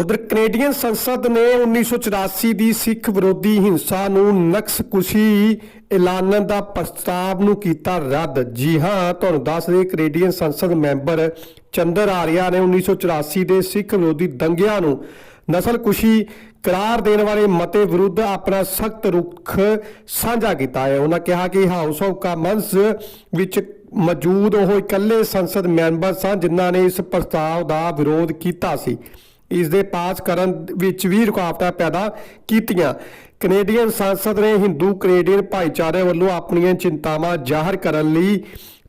ਉਧਰ ਕੈਨੇਡੀਅਨ ਸੰਸਦ ਨੇ 1984 ਦੀ ਸਿੱਖ ਵਿਰੋਧੀ ਹਿੰਸਾ ਨੂੰ ਨਕਸਕੁਸ਼ੀ ਐਲਾਨਣ ਦਾ ਪ੍ਰਸਤਾਵ ਨੂੰ ਕੀਤਾ ਰੱਦ। ਜੀ ਹਾਂ, ਤੁਹਾਨੂੰ ਦੱਸ ਦੇ ਕੈਨੇਡੀਅਨ ਸੰਸਦ ਮੈਂਬਰ ਚੰਦਰ ਆਰੀਆ ਨੇ 1984 ਦੇ ਸਿੱਖ ਵਿਰੋਧੀ ਦੰਗਿਆਂ ਨੂੰ ਨਸਲਕੁਸ਼ੀ ਕਰਾਰ ਦੇਣ ਵਾਲੇ ਮਤੇ ਵਿਰੁੱਧ ਆਪਣਾ ਸਖਤ ਰੁਖ ਸਾਂਝਾ ਕੀਤਾ ਹੈ। ਉਹਨਾਂ ਕਿਹਾ ਕਿ ਹਾਊਸ ਆਫ ਕਾਮਨਸ ਵਿੱਚ ਮੌਜੂਦ ਉਹ ਇਕੱਲੇ ਸੰਸਦ ਮੈਂਬਰ ਸਨ ਜਿਨ੍ਹਾਂ ਨੇ ਇਸ ਪ੍ਰਸਤਾਵ ਦਾ ਵਿਰੋਧ ਕੀਤਾ ਸੀ। ਇਸ ਦੇ ਪਾਸ ਕਰਨ ਵਿੱਚ ਵੀ ਰੁਕਾਵਟਾਂ ਪੈਦਾ ਕੀਤੀਆਂ। ਕੈਨੇਡੀਅਨ ਸੰਸਦ ਨੇ ਹਿੰਦੂ ਕੈਨੇਡੀਅਨ ਭਾਈਚਾਰੇ ਵੱਲੋਂ ਆਪਣੀਆਂ ਚਿੰਤਾਵਾਂ ਜ਼ਾਹਰ ਕਰਨ ਲਈ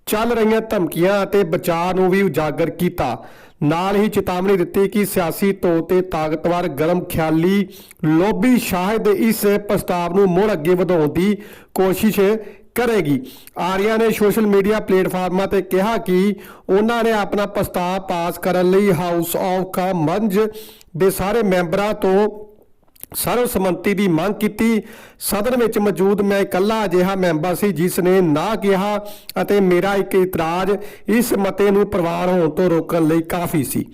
ਚੱਲ ਰਹੀਆਂ ਧਮਕੀਆਂ ਅਤੇ ਬਚਾਅ ਨੂੰ ਵੀ ਉਜਾਗਰ ਕੀਤਾ। ਨਾਲ ਹੀ ਚੇਤਾਵਨੀ ਦਿੱਤੀ ਕਿ ਸਿਆਸੀ ਤੌਰ ਤੇ ਤਾਕਤਵਰ ਗਰਮ ਖਿਆਲੀ ਲੋਬੀ ਸ਼ਾਇਦ ਇਸ ਪ੍ਰਸਤਾਵ ਨੂੰ ਮੁੜ ਅੱਗੇ ਵਧਾਉਣ ਦੀ ਕੋਸ਼ਿਸ਼ ਕਰੇਗੀ। ਆਰੀਆ ਨੇ ਸੋਸ਼ਲ ਮੀਡੀਆ ਪਲੇਟਫਾਰਮਾਂ ਤੇ ਕਿਹਾ ਕਿ ਉਹਨਾਂ ਨੇ ਆਪਣਾ ਪ੍ਰਸਤਾਵ ਪਾਸ ਕਰਨ ਲਈ ਹਾਊਸ ਆਫ ਕਾਮਨਜ਼ ਦੇ ਸਾਰੇ ਮੈਂਬਰਾਂ ਤੋਂ ਸਰਵਸੰਮਤੀ ਦੀ ਮੰਗ ਕੀਤੀ। ਸਦਨ ਵਿੱਚ ਮੌਜੂਦ ਮੈਂ ਇਕੱਲਾ ਅਜਿਹਾ ਮੈਂਬਰ ਸੀ ਜਿਸ ਨੇ ਨਾ ਕਿਹਾ ਅਤੇ ਮੇਰਾ ਇੱਕ ਇਤਰਾਜ਼ ਇਸ ਮਤੇ ਨੂੰ ਪ੍ਰਵਾਨ ਹੋਣ ਤੋਂ ਰੋਕਣ ਲਈ ਕਾਫੀ ਸੀ।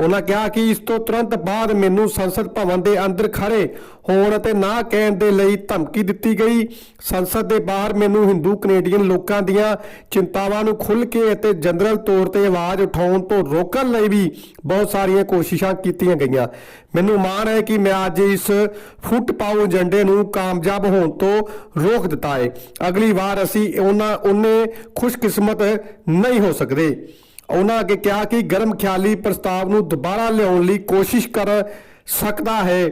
ਉਹਨਾਂ ਕਿਹਾ ਕਿ ਇਸ ਤੋਂ ਤੁਰੰਤ ਬਾਅਦ ਮੈਨੂੰ ਸੰਸਦ ਭਵਨ ਦੇ ਅੰਦਰ ਖੜੇ ਹੋਣ ਅਤੇ ਨਾ ਕਹਿਣ ਦੇ ਲਈ ਧਮਕੀ ਦਿੱਤੀ ਗਈ। ਸੰਸਦ ਦੇ ਬਾਹਰ ਮੈਨੂੰ ਹਿੰਦੂ ਕੈਨੇਡੀਅਨ ਲੋਕਾਂ ਦੀਆਂ ਚਿੰਤਾਵਾਂ ਨੂੰ ਖੁੱਲ੍ਹ ਕੇ ਅਤੇ ਜਨਰਲ ਤੌਰ ਤੇ ਆਵਾਜ਼ ਉਠਾਉਣ ਤੋਂ ਰੋਕਣ ਲਈ ਵੀ ਬਹੁਤ ਸਾਰੀਆਂ ਕੋਸ਼ਿਸ਼ਾਂ ਕੀਤੀਆਂ ਗਈਆਂ। ਮੈਨੂੰ ਮਾਣ ਹੈ ਕਿ ਮੈਂ ਅੱਜ ਇਸ ਫੁੱਟ ਪਾਉ ਏਜੰਡੇ ਨੂੰ ਕਾਮਯਾਬ ਹੋਣ ਤੋਂ ਰੋਕ ਦਿੱਤਾ ਹੈ। ਅਗਲੀ ਵਾਰ ਅਸੀਂ ਉਹਨਾਂ ਉਹਨੇ ਖੁਸ਼ਕਿਸਮਤ ਨਹੀਂ ਹੋ ਸਕਦੇ। ਉਹਨਾਂ ਅੱਗੇ ਕਿਹਾ ਕਿ ਗਰਮ ਖਿਆਲੀ ਪ੍ਰਸਤਾਵ ਨੂੰ ਦੁਬਾਰਾ ਲਿਆਉਣ ਲਈ ਕੋਸ਼ਿਸ਼ ਕਰ ਸਕਦਾ ਹੈ।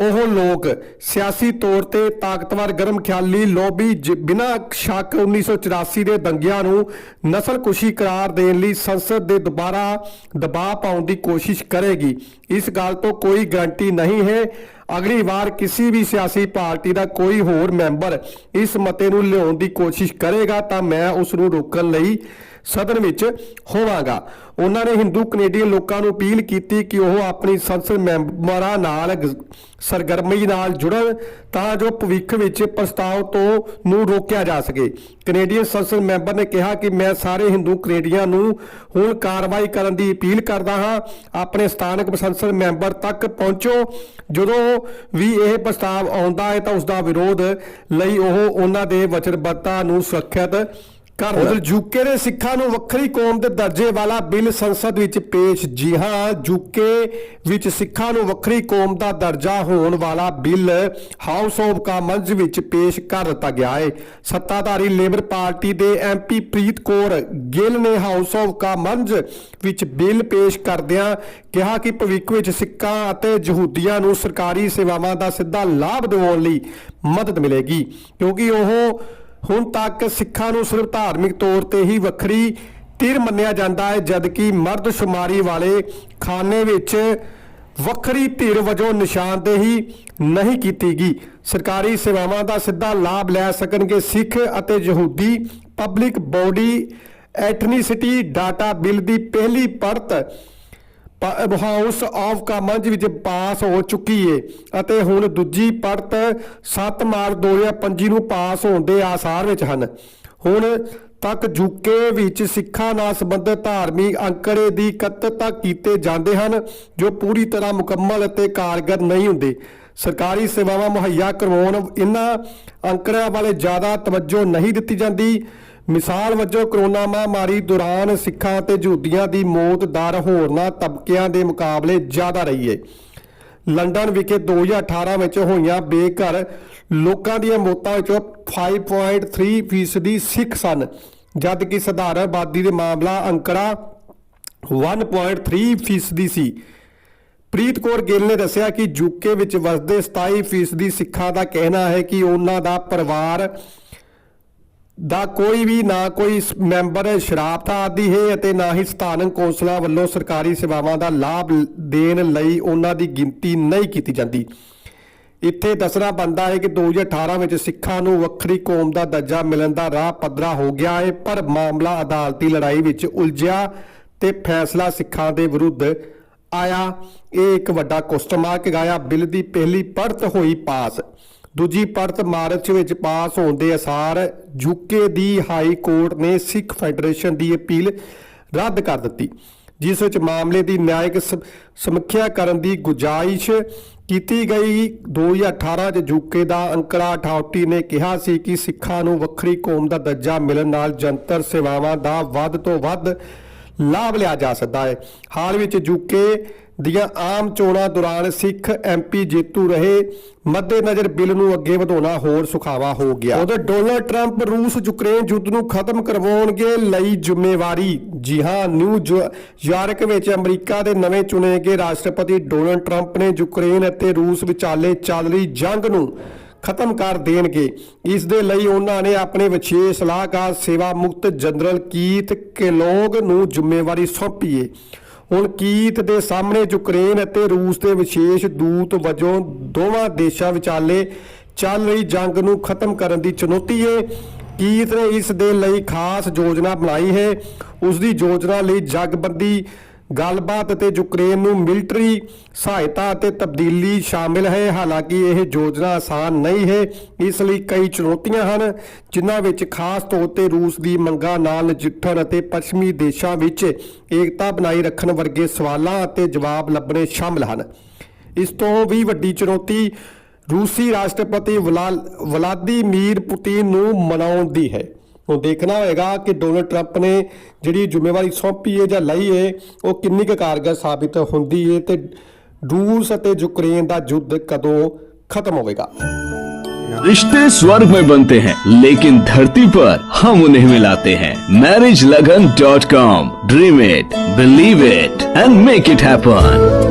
ਉਹ ਲੋਕ ਸਿਆਸੀ ਤੌਰ ਤੇ ਤਾਕਤਵਰ ਗਰਮ ਖਿਆਲੀ ਲੋਬੀ ਜ- ਬਿਨਾਂ ਸ਼ੱਕ 1984 ਦੇ ਦੰਗਿਆਂ ਨੂੰ ਨਸਲਕੁਸ਼ੀ ਕਰਾਰ ਦੇਣ ਲਈ ਸੰਸਦ ਦੇ ਦੁਬਾਰਾ ਦਬਾਅ ਪਾਉਣ ਦੀ ਕੋਸ਼ਿਸ਼ ਕਰੇਗੀ। ਇਸ ਗੱਲ ਤੋਂ ਕੋਈ ਗਾਰੰਟੀ ਨਹੀਂ ਹੈ। ਅਗਲੀ ਵਾਰ ਕਿਸੇ ਵੀ ਸਿਆਸੀ ਪਾਰਟੀ ਦਾ ਕੋਈ ਹੋਰ ਮੈਂਬਰ ਇਸ ਮਤੇ ਨੂੰ ਲਿਆਉਣ ਦੀ ਕੋਸ਼ਿਸ਼ ਕਰੇਗਾ ਤਾਂ ਮੈਂ ਉਸ ਨੂੰ ਰੋਕਣ ਲਈ ਸਦਨ ਵਿੱਚ ਹੋਵਾਂਗਾ। ਉਹਨਾਂ ਨੇ ਹਿੰਦੂ ਕੈਨੇਡੀਅਨ ਲੋਕਾਂ ਨੂੰ ਅਪੀਲ ਕੀਤੀ ਕਿ ਉਹ ਆਪਣੀ ਸੰਸਦ ਮੈਂਬਰਾਂ ਨਾਲ ਸਰਗਰਮੀ ਨਾਲ ਜੁੜਨ ਤਾਂ ਜੋ ਭਵਿੱਖ ਵਿੱਚ ਪ੍ਰਸਤਾਵ ਤੋਂ ਨੂੰ ਰੋਕਿਆ ਜਾ ਸਕੇ। ਕੈਨੇਡੀਅਨ ਸੰਸਦ ਮੈਂਬਰ ਨੇ ਕਿਹਾ ਕਿ ਮੈਂ ਸਾਰੇ ਹਿੰਦੂ ਕੈਨੇਡੀਅਨ ਨੂੰ ਹੁਣ ਕਾਰਵਾਈ ਕਰਨ ਦੀ ਅਪੀਲ ਕਰਦਾ ਹਾਂ। ਆਪਣੇ ਸਥਾਨਕ ਸੰਸਦ ਮੈਂਬਰ ਤੱਕ ਪਹੁੰਚੋ। ਜਦੋਂ ਵੀ ਇਹ ਪ੍ਰਸਤਾਵ ਆਉਂਦਾ ਹੈ ਤਾਂ ਉਸ ਦਾ ਵਿਰੋਧ ਲਈ ਉਹ ਉਹਨਾਂ ਦੇ ਵਚਨਬੱਧਤਾ ਨੂੰ ਸੁਰੱਖਿਅਤ ਕਰ ਉਧਰ ਯੂਕੇ ਦੇ ਸਿੱਖਾਂ ਨੂੰ ਵੱਖਰੀ ਕੌਮ ਦੇ ਦਰਜੇ ਵਾਲਾ ਬਿੱਲ ਸੰਸਦ ਵਿੱਚ ਪੇਸ਼। ਜੀ ਹਾਂ ਯੂਕੇ ਵਿੱਚ ਸਿੱਖਾਂ ਨੂੰ ਵੱਖਰੀ ਕੌਮ ਦਾ ਦਰਜਾ ਹੋਣ ਵਾਲਾ ਬਿੱਲ ਹਾਊਸ ਆਫ ਕਾਮਨਜ਼ ਵਿੱਚ ਪੇਸ਼ ਕਰ ਦਿੱਤਾ ਗਿਆ ਹੈ। ਸੱਤਾਧਾਰੀ ਲੇਬਰ ਪਾਰਟੀ ਦੇ ਐਮਪੀ ਪ੍ਰੀਤ ਕੌਰ ਗਿੱਲ ਨੇ ਹਾਊਸ ਆਫ ਕਾਮਨਜ਼ ਵਿੱਚ ਬਿੱਲ ਪੇਸ਼ ਕਰਦਿਆਂ ਕਿਹਾ ਕਿ ਭਵਿੱਖ ਵਿੱਚ ਸਿੱਖਾਂ ਅਤੇ ਯਹੂਦੀਆਂ ਨੂੰ ਸਰਕਾਰੀ ਸੇਵਾਵਾਂ ਦਾ ਸਿੱਧਾ ਲਾਭ ਦਿਵਾਉਣ ਲਈ ਮਦਦ ਮਿਲੇਗੀ, ਕਿਉਂਕਿ ਉਹ ਹੁਣ ਤੱਕ ਸਿੱਖਾਂ ਨੂੰ ਸਿਰਫ ਧਾਰਮਿਕ ਤੌਰ ਤੇ ਹੀ ਵੱਖਰੀ ਧਿਰ ਮੰਨਿਆ ਜਾਂਦਾ ਹੈ, ਜਦਕਿ ਮਰਦਸ਼ੁਮਾਰੀ ਵਾਲੇ ਖਾਨੇ ਵਿੱਚ ਵੱਖਰੀ ਧਿਰ ਵਜੋਂ ਨਿਸ਼ਾਨਦੇਹੀ ਨਹੀਂ ਕੀਤੀ ਗਈ। ਸਰਕਾਰੀ ਸੇਵਾਵਾਂ ਦਾ ਸਿੱਧਾ ਲਾਭ ਲੈ ਸਕਣਗੇ ਸਿੱਖ ਅਤੇ ਯਹੂਦੀ public body ethnicity data bill ਦੀ ਪਹਿਲੀ ਪਰਤ ਹਾਊਸ ਆਫ ਕਾਮਨਜ਼ ਵਿੱਚ ਪਾਸ ਹੋ ਚੁੱਕੀ ਏ ਅਤੇ ਹੁਣ ਦੂਜੀ ਪੜਤ 7 ਮਾਰਚ 2025 ਨੂੰ ਪਾਸ ਹੋਣ ਦੇ ਆਸਾਰ ਵਿੱਚ ਹਨ। ਹੁਣ ਤੱਕ ਯੂਕੇ ਵਿੱਚ ਸਿੱਖਾਂ ਨਾਲ ਸੰਬੰਧਿਤ ਧਾਰਮਿਕ ਅੰਕੜੇ ਦੀ ਇਕੱਤਰਤਾ ਕੀਤੇ ਜਾਂਦੇ ਹਨ, ਜੋ ਪੂਰੀ ਤਰ੍ਹਾਂ ਮੁਕੰਮਲ ਅਤੇ ਕਾਰਗਰ ਨਹੀਂ ਹੁੰਦੇ। ਸਰਕਾਰੀ ਸੇਵਾਵਾਂ ਮੁਹੱਈਆ ਕਰਵਾਉਣ, ਇਹਨਾਂ ਅੰਕੜਿਆਂ ਵਾਲੇ ਜ਼ਿਆਦਾ ਤਵੱਜੋ ਨਹੀਂ ਦਿੱਤੀ ਜਾਂਦੀ। ਮਿਸਾਲ ਵਜੋਂ ਕਰੋਨਾ ਮਹਾਮਾਰੀ ਦੌਰਾਨ ਸਿੱਖਾਂ ਅਤੇ ਯਹੂਦੀਆਂ ਦੀ ਮੌਤ ਦਰ ਹੋਰਨਾਂ ਤਬਕਿਆਂ ਦੇ ਮੁਕਾਬਲੇ ਜ਼ਿਆਦਾ ਰਹੀ ਹੈ ਲੰਡਨ ਵਿਖੇ 2018 ਵਿੱਚ ਹੋਈਆਂ ਬੇਘਰ ਲੋਕਾਂ ਦੀਆਂ ਮੌਤਾਂ ਵਿੱਚੋਂ 5.3 ਫੀਸਦੀ ਸਿੱਖ ਸਨ, ਜਦ ਕਿ ਸਧਾਰਨ ਆਬਾਦੀ ਦੇ ਮਾਮਲਾ ਅੰਕੜਾ 1.3 ਫੀਸਦੀ ਸੀ। ਪ੍ਰੀਤ ਕੌਰ ਗਿੱਲ ਨੇ ਦੱਸਿਆ ਕਿ ਯੂਕੇ ਵਿੱਚ ਵਸਦੇ 27 ਫੀਸਦੀ ਸਿੱਖਾਂ ਦਾ ਕਹਿਣਾ ਹੈ ਕਿ ਉਹਨਾਂ ਦਾ ਪਰਿਵਾਰ ਦਾ ਕੋਈ ਵੀ, ਨਾ ਕੋਈ ਮੈਂਬਰ ਸ਼ਰਾਬ ਦਾ ਆਦੀ ਹੈ ਅਤੇ ਨਾ ਹੀ ਸਥਾਨਕ ਕੌਂਸਲਾਂ ਵੱਲੋਂ ਸਰਕਾਰੀ ਸੇਵਾਵਾਂ ਦਾ ਲਾਭ ਦੇਣ ਲਈ ਉਹਨਾਂ ਦੀ ਗਿਣਤੀ ਨਹੀਂ ਕੀਤੀ ਜਾਂਦੀ। ਇੱਥੇ ਦੱਸਣਾ ਬੰਦਾ ਹੈ ਕਿ 2018 ਵਿੱਚ ਸਿੱਖਾਂ ਨੂੰ ਵੱਖਰੀ ਕੌਮ ਦਾ ਦਰਜਾ ਮਿਲਣ ਦਾ ਰਾਹ ਪੱਧਰਾ ਹੋ ਗਿਆ ਹੈ, ਪਰ ਮਾਮਲਾ ਅਦਾਲਤੀ ਲੜਾਈ ਵਿੱਚ ਉਲਝਿਆ ਤੇ ਫੈਸਲਾ ਸਿੱਖਾਂ ਦੇ ਵਿਰੁੱਧ ਆਇਆ। ਇਹ ਇੱਕ ਵੱਡਾ ਕੁਐਸਚਨ ਮਾਰਕ ਗਾਇਆ ਬਿੱਲ ਦੀ ਪਹਿਲੀ ਪੜਤ ਹੋਈ ਪਾਸ। ਦੂਜੀ ਪੜਤ ਮਾਰਚ ਵਿੱਚ ਪਾਸ ਹੋਣ ਦੇ ਅਸਾਰ ਯੂਕੇ ਦੀ ਹਾਈ ਕੋਰਟ ਨੇ ਸਿੱਖ ਫੈਡਰੇਸ਼ਨ ਦੀ ਅਪੀਲ ਰੱਦ ਕਰ ਦਿੱਤੀ, ਜਿਸ ਵਿੱਚ ਮਾਮਲੇ ਦੀ ਨਿਆਇਕ ਸ- ਸਮੀਖਿਆ ਕਰਨ ਦੀ ਗੁਜਾਇਸ਼ ਕੀਤੀ ਗਈ। 2018 ਚ ਯੂਕੇ ਦਾ ਅੰਕੜਾ ਅਠਾਉਟੀ ਨੇ ਕਿਹਾ ਸੀ ਕਿ ਸਿੱਖਾਂ ਨੂੰ ਵੱਖਰੀ ਕੌਮ ਦਾ ਦਰਜਾ ਮਿਲਣ ਨਾਲ ਜਨਤਰ ਸੇਵਾਵਾਂ ਦਾ ਵੱਧ ਤੋਂ ਵੱਧ ਲਾਭ ਲਿਆ ਜਾ ਸਕਦਾ ਹੈ। ਹਾਲ ਵਿੱਚ ਯੂਕੇ ਦੀਆਂ ਆਮ ਚੋਣਾਂ ਦੌਰਾਨ ਸਿੱਖ ਐਮਪੀ ਜੇਤੂ ਰਹੇ ਮੱਦੇਨਜ਼ਰ ਬਿੱਲ ਨੂੰ ਅੱਗੇ ਵਧਾਉਣਾ ਹੋਰ ਸੁਖਾਵਾ ਹੋ ਗਿਆ। ਉਧਰ ਡੋਨਲਡ ਟਰੰਪ ਰੂਸ ਯੂਕਰੇਨ ਯੁੱਧ ਨੂੰ ਖਤਮ ਕਰਵਾਉਣਗੇ ਲਈ ਜ਼ਿੰਮੇਵਾਰੀ। ਜੀ ਹਾਂ, ਨਿਊ ਯਾਰਕ ਵਿੱਚ ਅਮਰੀਕਾ ਦੇ ਨਵੇਂ ਚੁਣੇ ਗਏ ਰਾਸ਼ਟਰਪਤੀ ਡੋਨਲਡ ਟਰੰਪ ਨੇ ਯੂਕਰੇਨ ਅਤੇ ਰੂਸ ਵਿਚਾਲੇ ਚੱਲ ਰਹੀ ਜੰਗ ਨੂੰ ਖਤਮ ਕਰ ਦੇਣਗੇ। ਇਸ ਦੇ ਲਈ ਉਹਨਾਂ ਨੇ ਆਪਣੇ ਵਿਸ਼ੇਸ਼ ਸਲਾਹਕਾਰ ਸੇਵਾ ਮੁਕਤ ਜਨਰਲ ਕੀਤ ਕੇਲੋਗ ਨੂੰ ਜ਼ਿੰਮੇਵਾਰੀ ਸੌਂਪੀ ਹੈ ਹੁਣ ਕੀਤ ਦੇ ਸਾਹਮਣੇ ਯੂਕਰੇਨ ਅਤੇ ਰੂਸ ਦੇ ਵਿਸ਼ੇਸ਼ ਦੂਤ ਵਜੋਂ ਦੋਵਾਂ ਦੇਸ਼ਾਂ ਵਿਚਾਲੇ ਚੱਲ ਰਹੀ ਜੰਗ ਨੂੰ ਖਤਮ ਕਰਨ ਦੀ ਚੁਣੌਤੀ ਹੈ ਕੀਤ ਨੇ ਇਸ ਦੇ ਲਈ ਖਾਸ ਯੋਜਨਾ ਬਣਾਈ ਹੈ। ਉਸ ਦੀ ਯੋਜਨਾ ਲਈ ਜਗਬੰਦੀ ਗੱਲਬਾਤ ਅਤੇ ਯੂਕਰੇਨ ਨੂੰ ਮਿਲਟਰੀ ਸਹਾਇਤਾ ਅਤੇ ਤਬਦੀਲੀ ਸ਼ਾਮਿਲ ਹੈ। ਹਾਲਾਂਕਿ ਇਹ ਯੋਜਨਾ ਆਸਾਨ ਨਹੀਂ ਹੈ, ਇਸ ਲਈ ਕਈ ਚੁਣੌਤੀਆਂ ਹਨ, ਜਿਨ੍ਹਾਂ ਵਿੱਚ ਖਾਸ ਤੌਰ ਤੇ ਰੂਸ ਦੀ ਮੰਗਾਂ ਨਾਲ ਨਜਿੱਠਣ ਅਤੇ ਪੱਛਮੀ ਦੇਸ਼ਾਂ ਵਿੱਚ ਏਕਤਾ ਬਣਾਈ ਰੱਖਣ ਵਰਗੇ ਸਵਾਲਾਂ ਅਤੇ ਜਵਾਬ ਲੱਭਣੇ ਸ਼ਾਮਿਲ ਹਨ। ਇਸ ਤੋਂ ਵੀ ਵੱਡੀ ਚੁਣੌਤੀ ਰੂਸੀ ਰਾਸ਼ਟਰਪਤੀ ਵਲਾ- ਵਲਾਦੀਮੀਰ ਪੁਤਿਨ ਨੂੰ ਮਨਾਉਣ ਦੀ ਹੈ। ਹੁਣ ਦੇਖਣਾ ਹੋਏਗਾ ਕਿ ਡੋਨਲਡ ਟਰੰਪ ਨੇ ਜਿਹੜੀ ਜ਼ਿੰਮੇਵਾਰੀ ਸੌਂਪੀ ਹੈ ਜਾਂ ਲਈ ਹੈ ਉਹ ਕਿੰਨੀ ਕੁ ਕਾਰਗਰ ਸਾਬਿਤ ਹੁੰਦੀ ਹੈ ਤੇ ਰੂਸ ਅਤੇ ਯੂਕਰੇਨ ਦਾ ਯੁੱਧ ਕਦੋਂ ਖਤਮ ਹੋਵੇਗਾ रिश्ते स्वर्ग में बनते हैं लेकिन धरती पर हम उन्हें मिलाते हैं marriage Lagan dot com dream it believe it and make it happen